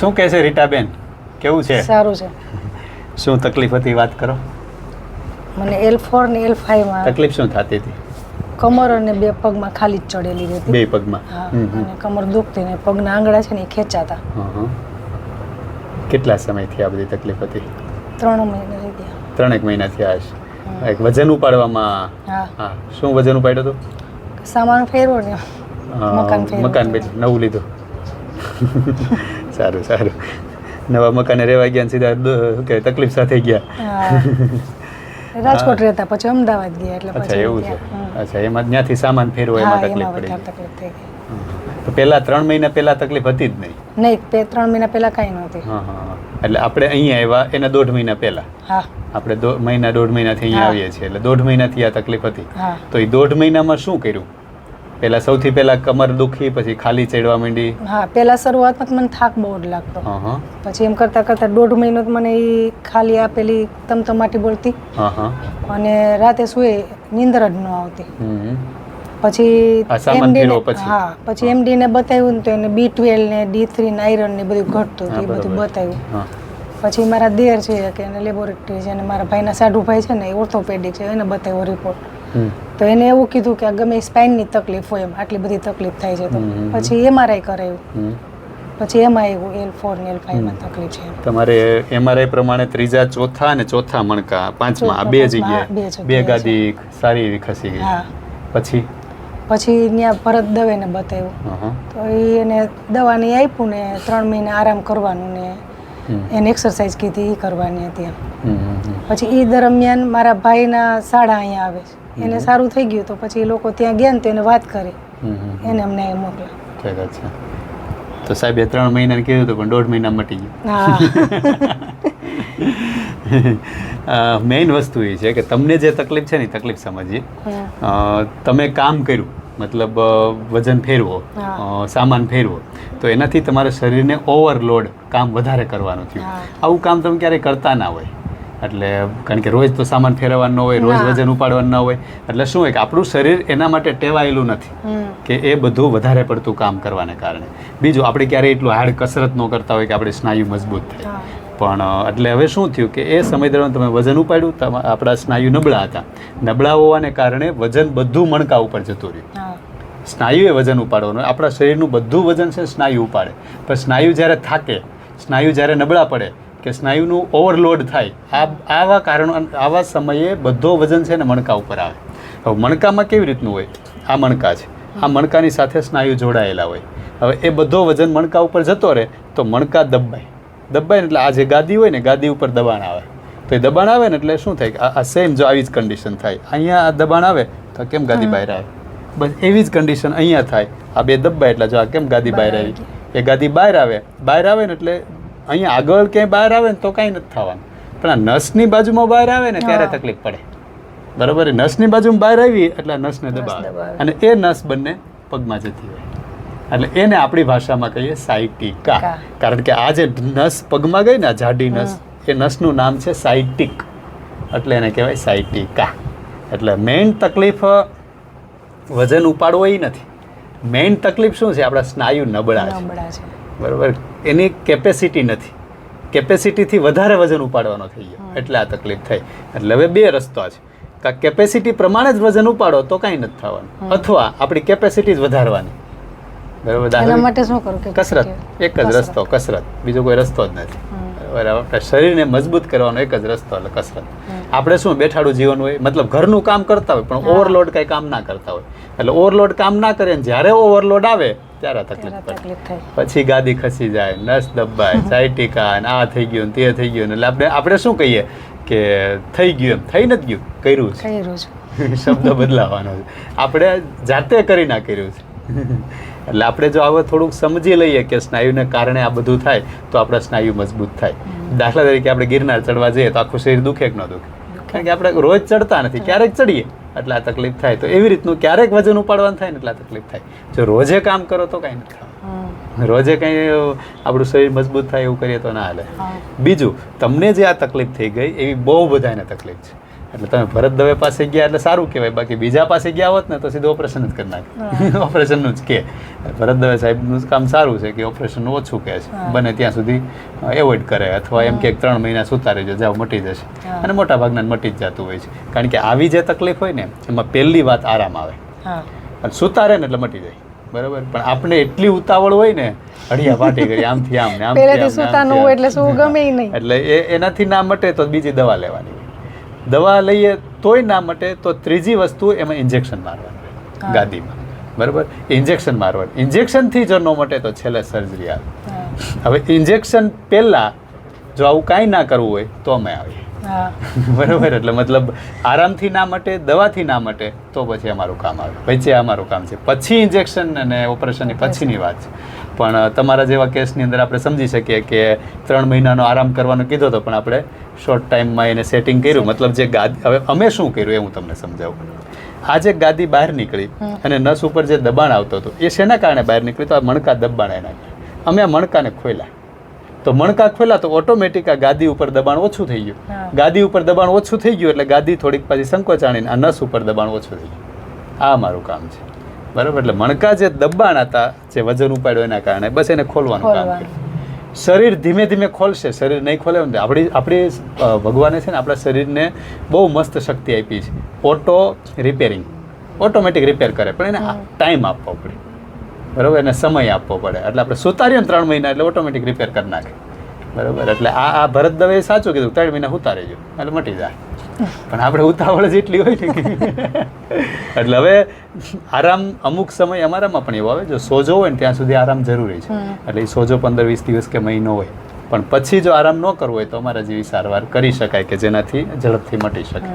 શું કહે છે રીટાબેન? કેવું છે? સારું છે. શું તકલીફ હતી વાત કરો? મને એલ ફોર ને એલ ફાઈવમાં તકલીફ શું થતી હતી? કમર અને બે પગમાં ખાલી જ ચડેલી રહેતી બે પગમાં? હા. અને કમર દુખતી ને પગના આંગળા છે ને એ ખેંચાતા. કેટલા સમયથી આ બધી તકલીફ હતી? ત્રણ મહિના થઈ ગયા. ત્રણેક મહિનાથી આ છે. એક વજન ઉપાડવામાં હા. હા શું વજન ઉપાડ્યું હતું? સામાન ફેરવો ને. મકાન મકાન બે નવું લીધું. સારું સારું. નવા મકાને રહેવા ગયા ને સીધા કે તકલીફ સાથે ગયા. રાજકોટ રહેતા પછી અમદાવાદ ગયા એટલે અચ્છા એવું છે. અચ્છા એમાં ત્યાંથી સામાન ફેરવો એમાં તકલીફ પડી. તો પહેલા ત્રણ મહિના પહેલા તકલીફ હતી જ નહીં? નહીં બે ત્રણ મહિના પહેલા કાંઈ નહોતી એટલે આપણે અહીંયા આવ્યા એના દોઢ મહિના પહેલા? આપણે દો મહિના દોઢ મહિનાથી અહીંયા આવીએ છીએ એટલે દોઢ મહિનાથી આ તકલીફ હતી. તો એ દોઢ મહિનામાં શું કર્યું? પહેલા સૌથી પહેલા કમર દુખી પછી ખાલી ચડવા માંડી? હા પહેલા શરૂઆતમાં મને થાક બહુ જ લાગતો. પછી એમ કરતા કરતા દોઢ મહિનો મને એ ખાલી આપેલી તમતમાટી બોલતી. અને રાતે સુએ નીંદર જ ન આવતી. પછી આ? હા પછી એમડી ને બતાવ્યું ને તો એને બી ટ્વેલ્વ ને ડી થ્રી ને આયરન ને બધું ઘટતું હતું એ બધું બતાવ્યું. પછી મારા દેર છે કે એને લેબોરેટરી છે અને મારા ભાઈના સાઢુભાઈ છે ને એ ઓર્થોપેડિક છે એને બતાવ્યો રિપોર્ટ. તો એને એવું કીધું કે આ ગમે સ્પાઇનની તકલીફ હોય એમ આટલી બધી તકલીફ થાય છે તો. પછી એમઆરઆઈ કરાયું. પછી એમાં આવ્યું એલ ફોર ને એલ ફાઈવમાં તકલીફ છે તમારે એમઆરઆઈ પ્રમાણે ત્રીજા ચોથા અને ચોથા મણકા પાંચમા આ બે જગ્યાએ. બે. ગાદી સારી એવી ખસી ગઈ. પછી? પછી ત્યાં ભરત દવેને બતાવ્યું. તો એને દવાની આપ્યું ને ત્રણ મહિના આરામ કરવાનું ને. એને એક્સરસાઇઝ કીધી એ કરવાની હતી એમ. પછી એ દરમિયાન મારા ભાઈના શાળા અહીંયા આવે છે. એને સારું થઈ ગયું તો પછી એ લોકો ત્યાં ગયા ને તો એને વાત કરી. એને અમને એ મોકલા તો સાહેબ એ ત્રણ મહિનાને કીધું હતું પણ દોઢ મહિના મટી ગયું. મેઇન વસ્તુ એ છે કે તમને જે તકલીફ છે ને તકલીફ સમજીએ. તમે કામ કર્યું. મતલબ વજન ફેરવો સામાન ફેરવો તો એનાથી તમારા શરીરને ઓવરલોડ કામ વધારે કરવાનું થયું. આવું કામ તમે ક્યારેય કરતા ના હોય. એટલે કારણ કે રોજ તો સામાન ફેરવવાનું ન હોય રોજ વજન ઉપાડવાનું ન હોય. એટલે શું હોય કે આપણું શરીર એના માટે ટેવાયેલું નથી કે એ બધું વધારે પડતું કામ કરવાને કારણે. બીજું આપણે ક્યારેય એટલું હાર્ડ કસરત ન કરતા હોય કે આપણે સ્નાયુ મજબૂત થાય. પણ એટલે હવે શું થયું કે એ સમય દરમિયાન તમે વજન ઉપાડ્યું આપણા સ્નાયુ નબળા હતા. નબળા હોવાને કારણે વજન બધું મણકા ઉપર જતું રહ્યું. સ્નાયુએ વજન ઉપાડવાનું. આપણા શરીરનું બધું વજન છે સ્નાયુ ઉપાડે. પણ સ્નાયુ જ્યારે થાકે સ્નાયુ જ્યારે નબળા પડે કે સ્નાયુનું ઓવરલોડ થાય આ આવા કારણો આવા સમયે બધો વજન છે ને મણકા ઉપર આવે. હવે મણકામાં કેવી રીતનું હોય? આ મણકા છે. આ મણકાની સાથે સ્નાયુ જોડાયેલા હોય. હવે એ બધો વજન મણકા ઉપર જતો રહે તો મણકા દબાય. દબાય ને એટલે આ જે ગાદી હોય ને ગાદી ઉપર દબાણ આવે. તો એ દબાણ આવે ને એટલે શું થાય આ- આ સેમ જો આવી જ કન્ડિશન થાય. અહીંયા આ દબાણ આવે તો કેમ ગાદી બહાર આવે? બસ એવી જ કન્ડિશન અહીંયા થાય. આ બે દબાય એટલે જો આ કેમ ગાદી બહાર આવી? એ ગાદી બહાર આવે. બહાર આવે ને એટલે અહીંયા આગળ ક્યાંય બહાર આવે ને તો કાંઈ નથી થવાનું. પણ આ નસની બાજુમાં બહાર આવે ને ત્યારે તકલીફ પડે. બરાબર? એ નસની બાજુમાં બહાર આવી એટલે નસને દબાવે. અને એ નસ બંને પગમાં જતી હોય. એટલે એને આપણી ભાષામાં કહીએ સાયટિકા. કારણ કે આ જે નસ પગમાં ગઈ ને જાડી નસ એ નસનું નામ છે સાયટિક. એટલે એને કહેવાય સાયટિકા. એટલે મેઇન તકલીફ વજન ઉપાડવો એ નથી. મેઇન તકલીફ શું છે? આપણા સ્નાયુ નબળા છે. નબળા છે. બરાબર? એની કેપેસિટી નથી. કેપેસિટીથી વધારે વજન ઉપાડવાનો થઈ ગયો. એટલે આ તકલીફ થઈ. એટલે હવે બે રસ્તા છે. કાં કેપેસિટી પ્રમાણે જ વજન ઉપાડો તો કાંઈ નથી થવાનું. અથવા આપણી કેપેસિટી જ વધારવાની. બરાબર? એના માટે શું કરું? કે કસરત. એક જ રસ્તો કસરત. બીજો કોઈ રસ્તો જ નથી. બરાબર? આપણા શરીરને મજબૂત કરવાનો એક જ રસ્તો એટલે કસરત. આપણે શું બેઠાડું જીવન હોય? મતલબ ઘરનું કામ કરતા હોય પણ ઓવરલોડ કાંઈ કામ ના કરતા હોય. એટલે ઓવરલોડ કામ ના કરે ને જ્યારે ઓવરલોડ આવે ત્યારે તકલીફ પડે. થાય. પછી ગાદી ખસી જાય નસ દબાય સાયટિકા ને આ થઈ ગયું ને તે થઈ ગયું એટલે આપણે આપણે શું કહીએ? કે થઈ ગયું એમ. થઈ નથી ગયું કર્યું છે શબ્દ બદલાવાનો છે. આપણે જાતે કરી ના કર્યું છે. એટલે આપણે જો આવા થોડુંક સમજી લઈએ કે સ્નાયુને કારણે આ બધું થાય તો આપણા સ્નાયુ મજબૂત થાય. દાખલા તરીકે આપણે ગિરનાર ચડવા જઈએ તો આખું શરીર દુખે કે ન દુખે? કારણ કે આપણે રોજ ચડતા નથી ક્યારેક ચડીએ એટલે આ તકલીફ થાય. તો એવી રીતનું ક્યારેક વજન ઉપાડવાનું થાય ને એટલે આ તકલીફ થાય. જો રોજે કામ કરો તો કાંઈ નથી રોજે કંઈ આપણું શરીર મજબૂત થાય એવું કરીએ તો ના હાલે. બીજું તમને જે આ તકલીફ થઈ ગઈ એવી બહુ બધાને તકલીફ છે. એટલે તમે ભરત દવે પાસે ગયા એટલે સારું કહેવાય. બાકી બીજા પાસે ગયા હોત ને તો સીધું ઓપરેશન જ કરી નાખે. ઓપરેશનનું જ કે. ભરત દવે સાહેબનું કામ સારું છે કે ઓપરેશન ઓછું કહે છે. બને ત્યાં સુધી એવોઇડ કરે અથવા એમ કે ત્રણ મહિના સુતા રહેજો જાવ મટી જશે. અને મોટા ભાગના મટી જ જતું હોય છે. કારણ કે આવી જે તકલીફ હોય ને એમાં પહેલી વાત આરામ આવે. અને સુતા રહે ને એટલે મટી જાય. બરાબર? પણ આપણે એટલી ઉતાવળ હોય ને અડિયા પાટી કરી આમથી આમ ને આમ. એટલે શું ગમે નહીં. એટલે એ એનાથી ના મટે તો બીજી દવા લેવાની. દવા લઈએ તોય ના મટે તો ત્રીજી વસ્તુ એમાં ઇન્જેક્શન મારવાનું. ગાદીમાં. બરાબર? ઇન્જેક્શન મારવાનું. ઇન્જેક્શનથી જો ન મટે તો છેલ્લે સર્જરી આવે. હવે ઇન્જેક્શન પહેલાં જો આવું કાંઈ ના કરવું હોય તો અમે આવીએ. બરાબર એટલે મતલબ આરામથી ના મટે દવાથી ના મટે તો પછી અમારું કામ આવે. વચ્ચે અમારું કામ છે. પછી ઇન્જેક્શન અને ઓપરેશનની પછીની વાત છે. પણ તમારા જેવા કેસની અંદર આપણે સમજી શકીએ કે ત્રણ મહિનાનો આરામ કરવાનો કીધો હતો પણ આપણે શોર્ટ ટાઈમમાં એને સેટિંગ કર્યું. મતલબ જે ગાદી હવે અમે શું કર્યું એ હું તમને સમજાવું. આ જે ગાદી બહાર નીકળી અને નસ ઉપર જે દબાણ આવતું હતું એ શેના કારણે બહાર નીકળી? તો આ મણકા દબાણ એના અમે આ મણકાને ખોલ્યા તો મણકા ખોલ્યા તો ઓટોમેટિક આ ગાદી ઉપર દબાણ ઓછું થઈ ગયું. ગાદી ઉપર દબાણ ઓછું થઈ ગયું એટલે ગાદી થોડીક પાછી સંકોચાણીને આ નસ ઉપર દબાણ ઓછું થઈ ગયું. આ મારું કામ છે. બરાબર? એટલે મણકા જે દબાણ હતા જે વજન ઉપાડ્યો એના કારણે બસ એને ખોલવાનું કામ કર્યું. શરીર ધીમે ધીમે ખોલશે. શરીર નહીં ખોલે આપણી આપણી ભગવાને છે ને આપણા શરીરને બહુ મસ્ત શક્તિ આપી છે. Auto repairing. ઓટોમેટિક રિપેર કરે પણ એને. ટાઈમ આપવો પડે. બરાબર? એને સમય આપવો પડે. એટલે આપણે સુતારીએ ને ત્રણ મહિના એટલે ઓટોમેટિક રિપેર કરી નાખે. બરાબર? એટલે આ આ ભરત દવે સાચું કીધું ત્રણ મહિના ઉતારે જો. એટલે મટી જાય. પણ આપણે ઉતાવળ જ એટલી હોય ને એટલે હવે આરામ અમુક સમય અમારામાં પણ એવો આવે જો સોજો હોય ને ત્યાં સુધી આરામ જરૂરી છે. એટલે એ સોજો પંદર વીસ દિવસ કે મહિનો હોય. પણ પછી જો આરામ ન કરવો હોય તો અમારા જેવી સારવાર કરી શકાય કે જેનાથી ઝડપથી મટી શકે.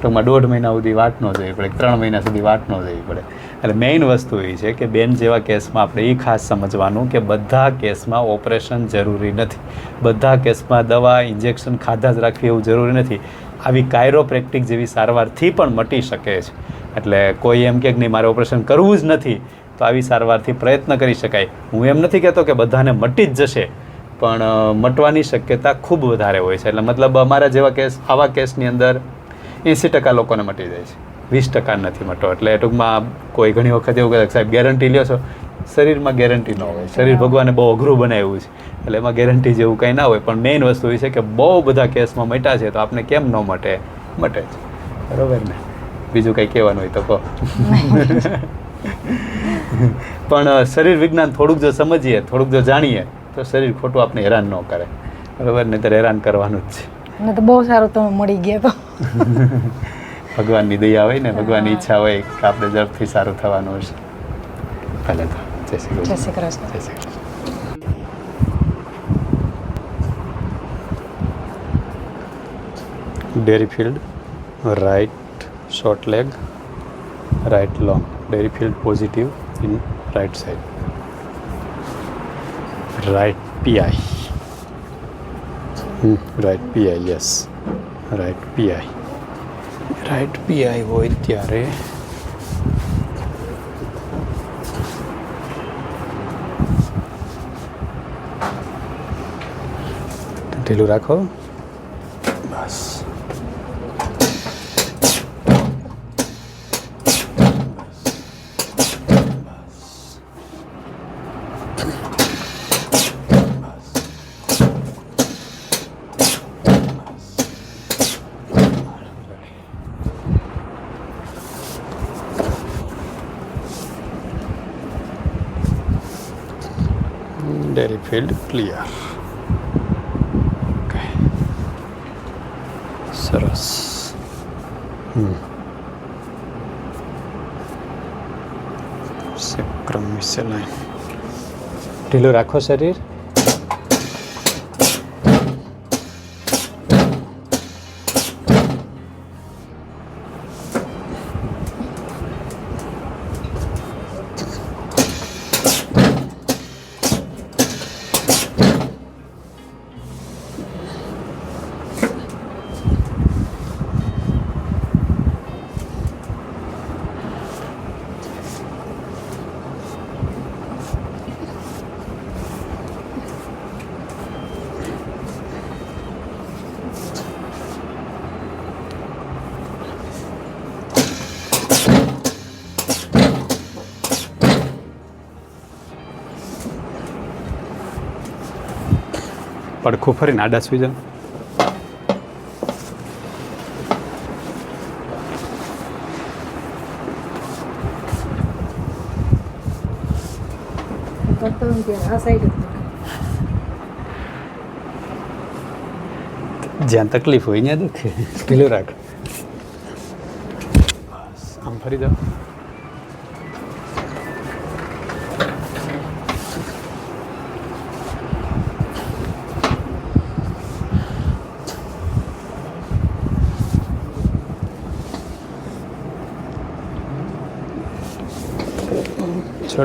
ટૂંકમાં દોઢ મહિના સુધી વાટ ન જોવી પડે ત્રણ મહિના સુધી વાટ ન જવી પડે. એટલે મેઇન વસ્તુ એ છે કે બેન જેવા કેસમાં આપણે એ ખાસ સમજવાનું કે બધા કેસમાં ઓપરેશન જરૂરી નથી. બધા કેસમાં દવા ઇન્જેક્શન ખાધા જ રાખવી એવું જરૂરી નથી. આવી કાયરોપ્રેક્ટિક જેવી સારવારથી પણ મટી શકે છે. એટલે કોઈ એમ કે નહીં, મારે ઓપરેશન કરવું જ નથી, તો આવી સારવારથી પ્રયત્ન કરી શકાય. હું એમ નથી કહેતો કે બધાને મટી જ જશે, પણ મટવાની શક્યતા ખૂબ વધારે હોય છે. એટલે મતલબ અમારા જેવા કેસ, આવા કેસની અંદર એંસી ટકા લોકોને મટી જાય છે. વીસ ટકા નથી મટો. એટલે ટૂંકમાં કોઈ ઘણી વખત એવું કહે સાહેબ ગેરંટી લ્યો છો. શરીરમાં ગેરંટી ન હોય. શરીર ભગવાને બહુ અઘરું બનાવ્યું છે. એટલે એમાં ગેરંટી જેવું કંઈ ના હોય. પણ મેઇન વસ્તુ એ છે કે બહુ બધા કેસમાં મટ્યા છે તો આપણે કેમ ન મટે? મટે છે. બરોબર ને? બીજું કંઈ કહેવાનું હોય તો કહો. પણ શરીર વિજ્ઞાન થોડુંક જો સમજીએ થોડુંક જો જાણીએ તો શરીર ખોટું આપણે હેરાન ન કરે. બરાબર? નહીં હેરાન કરવાનું જ છે. તો બહુ સારું તમે મળી ગયા તો. ભગવાનની દયા હોય ને ભગવાનની ઈચ્છા હોય કે આપણે ઝડપથી સારું થવાનું હશે. ભલે તો. જય શ્રી જય શ્રી કૃષ્ણ. જય Shri Krishna. Dairy field right short leg right long dairy field positive in right side right PI right PI yes right PI right PI હોય ત્યારે. ઢીલું રાખો બસ ડેરી ફિલ્ડ ક્લિયર ઓકે સરસ હમ સેક્રમ મિસેલાઇન ઢીલું રાખો શરીર પડખું ફરીને આડા સુઈ જાઓ. કરતો હોય ત્યારે આ સાઈડ જ દુખે. જ્યાં તકલીફ હોય ત્યાં દુખે ઢીલું રાખ. આમ ફરી જાઓ.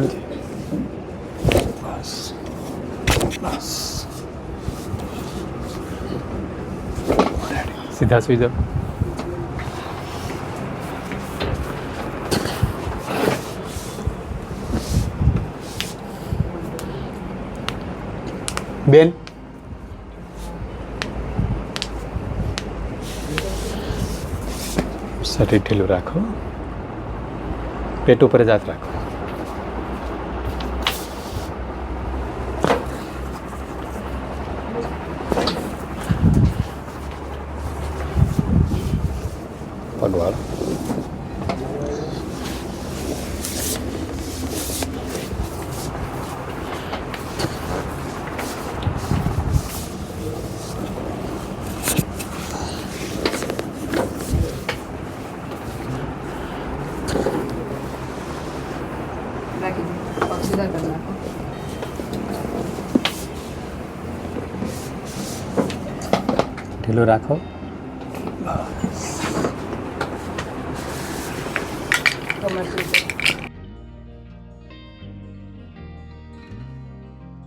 દે બસ બસ સીધા સુઈ જાઓ. બેન? શરીર ઢીલું રાખો. પેટ ઉપર જ હાથ રાખો પગવાળો રાખી સીધા કરી નાખો ઢીલું રાખો